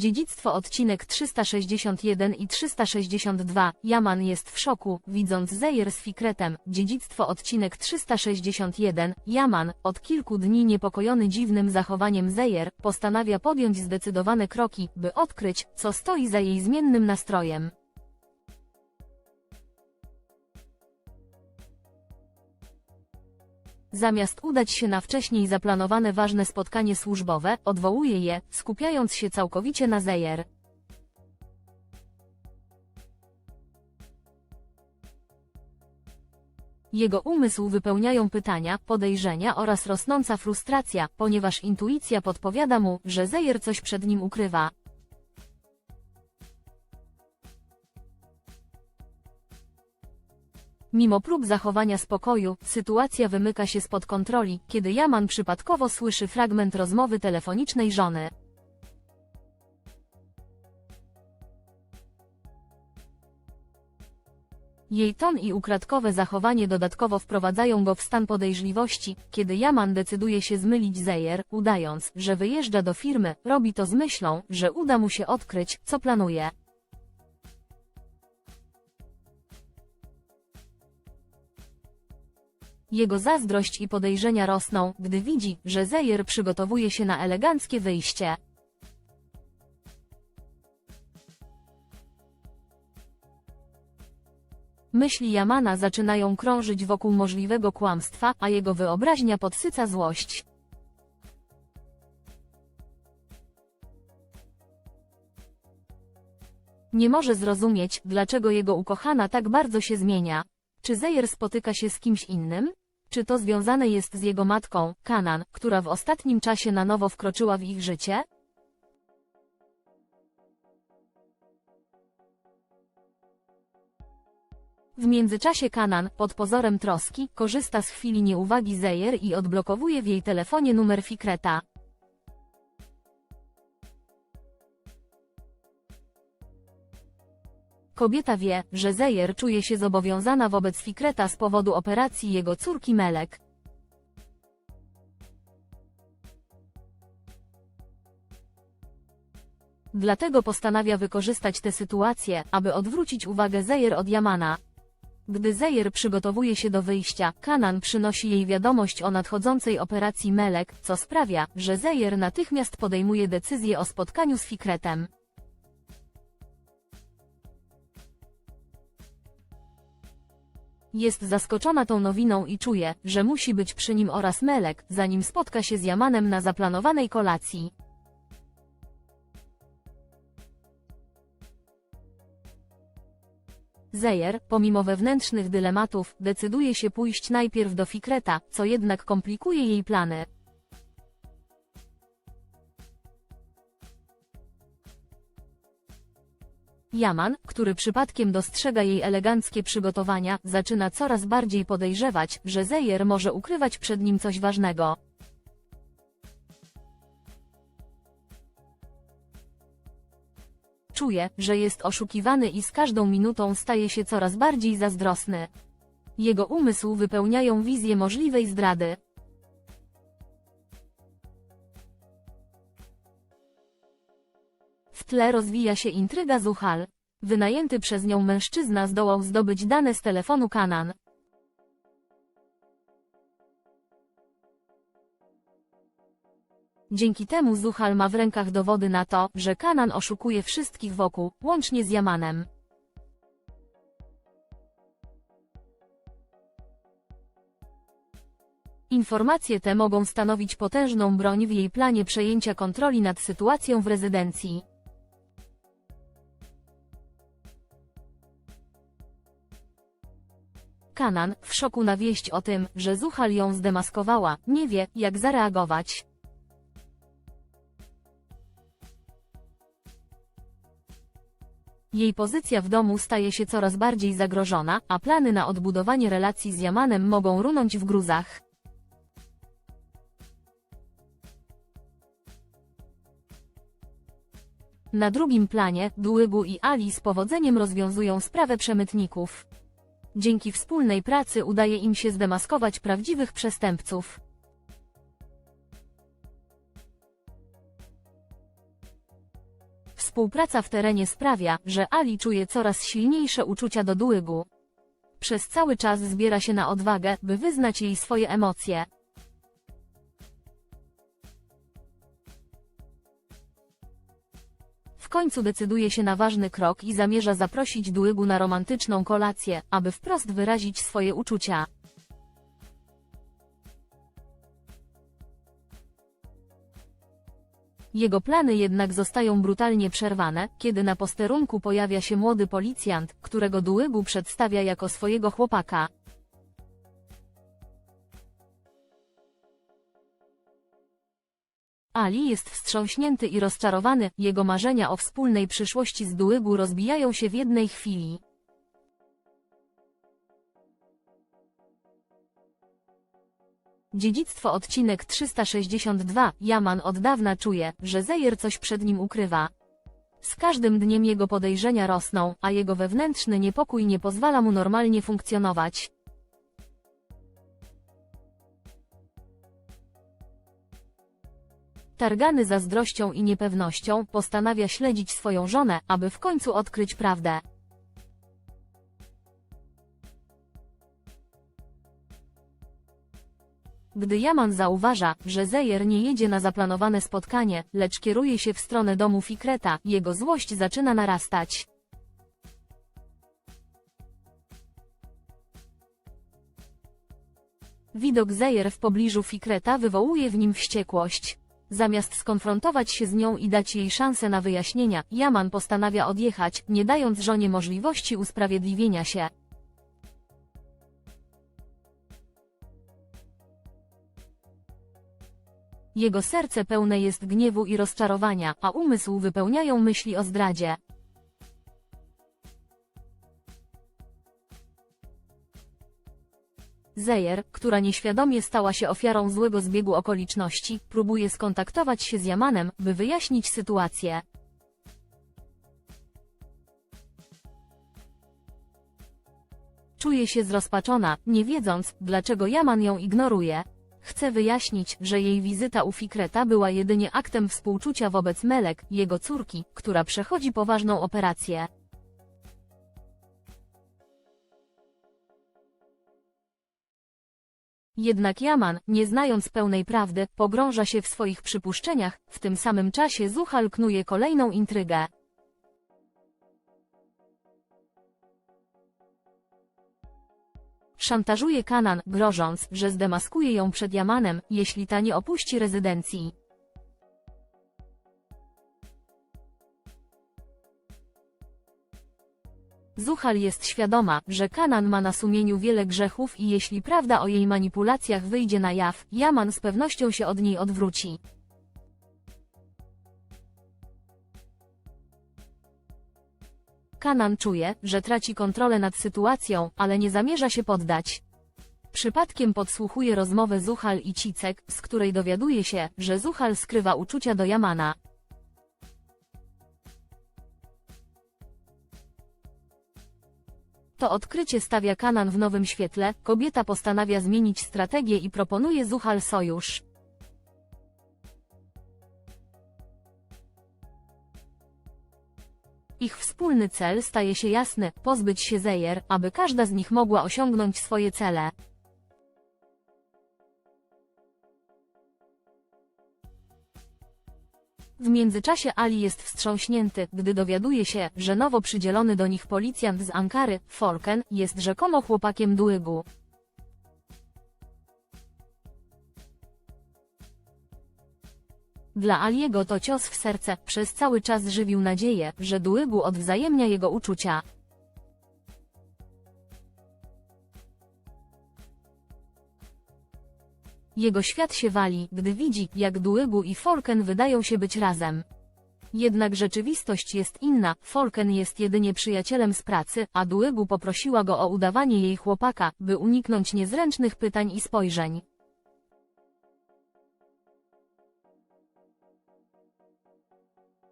Dziedzictwo odcinek 361 i 362. Yaman jest w szoku, widząc Zejer z Fikretem. Dziedzictwo odcinek 361. Yaman, od kilku dni niepokojony dziwnym zachowaniem Zejer, postanawia podjąć zdecydowane kroki, by odkryć, co stoi za jej zmiennym nastrojem. Zamiast udać się na wcześniej zaplanowane ważne spotkanie służbowe, odwołuje je, skupiając się całkowicie na Zejer. Jego umysł wypełniają pytania, podejrzenia oraz rosnąca frustracja, ponieważ intuicja podpowiada mu, że Zejer coś przed nim ukrywa. Mimo prób zachowania spokoju, sytuacja wymyka się spod kontroli, kiedy Yaman przypadkowo słyszy fragment rozmowy telefonicznej żony. Jej ton i ukradkowe zachowanie dodatkowo wprowadzają go w stan podejrzliwości, kiedy Yaman decyduje się zmylić Zejer, udając, że wyjeżdża do firmy, robi to z myślą, że uda mu się odkryć, co planuje. Jego zazdrość i podejrzenia rosną, gdy widzi, że Zejer przygotowuje się na eleganckie wyjście. Myśli Yamana zaczynają krążyć wokół możliwego kłamstwa, a jego wyobraźnia podsyca złość. Nie może zrozumieć, dlaczego jego ukochana tak bardzo się zmienia. Czy Zejer spotyka się z kimś innym? Czy to związane jest z jego matką, Kanan, która w ostatnim czasie na nowo wkroczyła w ich życie? W międzyczasie Kanan, pod pozorem troski, korzysta z chwili nieuwagi Zejer i odblokowuje w jej telefonie numer Fikreta. Kobieta wie, że Zejer czuje się zobowiązana wobec Fikreta z powodu operacji jego córki Melek. Dlatego postanawia wykorzystać tę sytuację, aby odwrócić uwagę Zejer od Yamana. Gdy Zejer przygotowuje się do wyjścia, Kanan przynosi jej wiadomość o nadchodzącej operacji Melek, co sprawia, że Zejer natychmiast podejmuje decyzję o spotkaniu z Fikretem. Jest zaskoczona tą nowiną i czuje, że musi być przy nim oraz Melek, zanim spotka się z Yamanem na zaplanowanej kolacji. Zejer, pomimo wewnętrznych dylematów, decyduje się pójść najpierw do Fikreta, co jednak komplikuje jej plany. Yaman, który przypadkiem dostrzega jej eleganckie przygotowania, zaczyna coraz bardziej podejrzewać, że Zejer może ukrywać przed nim coś ważnego. Czuje, że jest oszukiwany i z każdą minutą staje się coraz bardziej zazdrosny. Jego umysł wypełniają wizje możliwej zdrady. Tle rozwija się intryga Zuhal. Wynajęty przez nią mężczyzna zdołał zdobyć dane z telefonu Kanan. Dzięki temu Zuhal ma w rękach dowody na to, że Kanan oszukuje wszystkich wokół, łącznie z Yamanem. Informacje te mogą stanowić potężną broń w jej planie przejęcia kontroli nad sytuacją w rezydencji. Kanan, w szoku na wieść o tym, że Zuhal ją zdemaskowała, nie wie, jak zareagować. Jej pozycja w domu staje się coraz bardziej zagrożona, a plany na odbudowanie relacji z Yamanem mogą runąć w gruzach. Na drugim planie, Długu i Ali z powodzeniem rozwiązują sprawę przemytników. Dzięki wspólnej pracy udaje im się zdemaskować prawdziwych przestępców. Współpraca w terenie sprawia, że Ali czuje coraz silniejsze uczucia do Duigu. Przez cały czas zbiera się na odwagę, by wyznać jej swoje emocje. Końcu decyduje się na ważny krok i zamierza zaprosić Duigu na romantyczną kolację, aby wprost wyrazić swoje uczucia. Jego plany jednak zostają brutalnie przerwane, kiedy na posterunku pojawia się młody policjant, którego Duigu przedstawia jako swojego chłopaka. Ali jest wstrząśnięty i rozczarowany, jego marzenia o wspólnej przyszłości z Duigu rozbijają się w jednej chwili. Dziedzictwo odcinek 362 Jaman od dawna czuje, że Zejer coś przed nim ukrywa. Z każdym dniem jego podejrzenia rosną, a jego wewnętrzny niepokój nie pozwala mu normalnie funkcjonować. Targany zazdrością i niepewnością, postanawia śledzić swoją żonę, aby w końcu odkryć prawdę. Gdy Jaman zauważa, że Zejer nie jedzie na zaplanowane spotkanie, lecz kieruje się w stronę domu Fikreta, jego złość zaczyna narastać. Widok Zejer w pobliżu Fikreta wywołuje w nim wściekłość. Zamiast skonfrontować się z nią i dać jej szansę na wyjaśnienia, Jaman postanawia odjechać, nie dając żonie możliwości usprawiedliwienia się. Jego serce pełne jest gniewu i rozczarowania, a umysł wypełniają myśli o zdradzie. Zejer, która nieświadomie stała się ofiarą złego zbiegu okoliczności, próbuje skontaktować się z Jamanem, by wyjaśnić sytuację. Czuje się zrozpaczona, nie wiedząc, dlaczego Jaman ją ignoruje. Chce wyjaśnić, że jej wizyta u Fikreta była jedynie aktem współczucia wobec Melek, jego córki, która przechodzi poważną operację. Jednak Jaman, nie znając pełnej prawdy, pogrąża się w swoich przypuszczeniach, w tym samym czasie Zuhal knuje kolejną intrygę. Szantażuje Kanan, grożąc, że zdemaskuje ją przed Jamanem, jeśli ta nie opuści rezydencji. Zuhal jest świadoma, że Kanan ma na sumieniu wiele grzechów i jeśli prawda o jej manipulacjach wyjdzie na jaw, Jaman z pewnością się od niej odwróci. Kanan czuje, że traci kontrolę nad sytuacją, ale nie zamierza się poddać. Przypadkiem podsłuchuje rozmowę Zuhal i Cicek, z której dowiaduje się, że Zuhal skrywa uczucia do Jamana. To odkrycie stawia Kanan w nowym świetle, kobieta postanawia zmienić strategię i proponuje Zuhal sojusz. Ich wspólny cel staje się jasny, pozbyć się Zejer, aby każda z nich mogła osiągnąć swoje cele. W międzyczasie Ali jest wstrząśnięty, gdy dowiaduje się, że nowo przydzielony do nich policjant z Ankary, Forken, jest rzekomo chłopakiem Duigu. Dla Aliego to cios w serce, przez cały czas żywił nadzieję, że Duigu odwzajemnia jego uczucia. Jego świat się wali, gdy widzi, jak Duigu i Forken wydają się być razem. Jednak rzeczywistość jest inna, Forken jest jedynie przyjacielem z pracy, a Duigu poprosiła go o udawanie jej chłopaka, by uniknąć niezręcznych pytań i spojrzeń.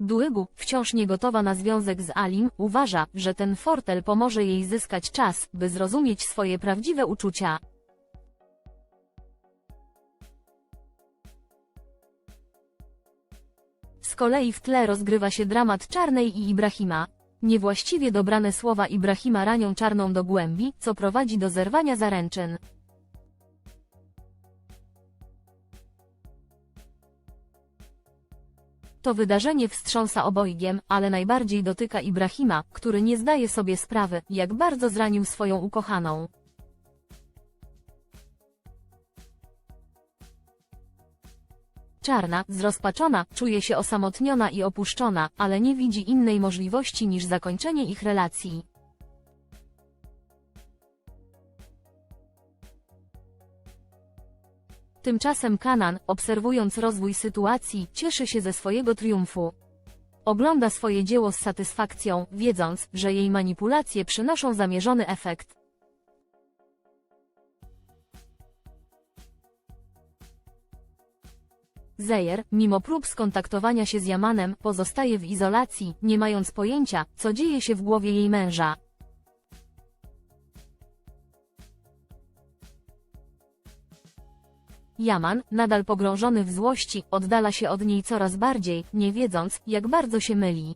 Duigu, wciąż nie gotowa na związek z Alim, uważa, że ten fortel pomoże jej zyskać czas, by zrozumieć swoje prawdziwe uczucia. Z kolei w tle rozgrywa się dramat Czarnej i Ibrahima. Niewłaściwie dobrane słowa Ibrahima ranią Czarną do głębi, co prowadzi do zerwania zaręczyn. To wydarzenie wstrząsa obojgiem, ale najbardziej dotyka Ibrahima, który nie zdaje sobie sprawy, jak bardzo zranił swoją ukochaną. Czarna, zrozpaczona, czuje się osamotniona i opuszczona, ale nie widzi innej możliwości niż zakończenie ich relacji. Tymczasem Kanan, obserwując rozwój sytuacji, cieszy się ze swojego triumfu. Ogląda swoje dzieło z satysfakcją, wiedząc, że jej manipulacje przynoszą zamierzony efekt. Zeyer, mimo prób skontaktowania się z Yamanem, pozostaje w izolacji, nie mając pojęcia, co dzieje się w głowie jej męża. Yaman, nadal pogrążony w złości, oddala się od niej coraz bardziej, nie wiedząc, jak bardzo się myli.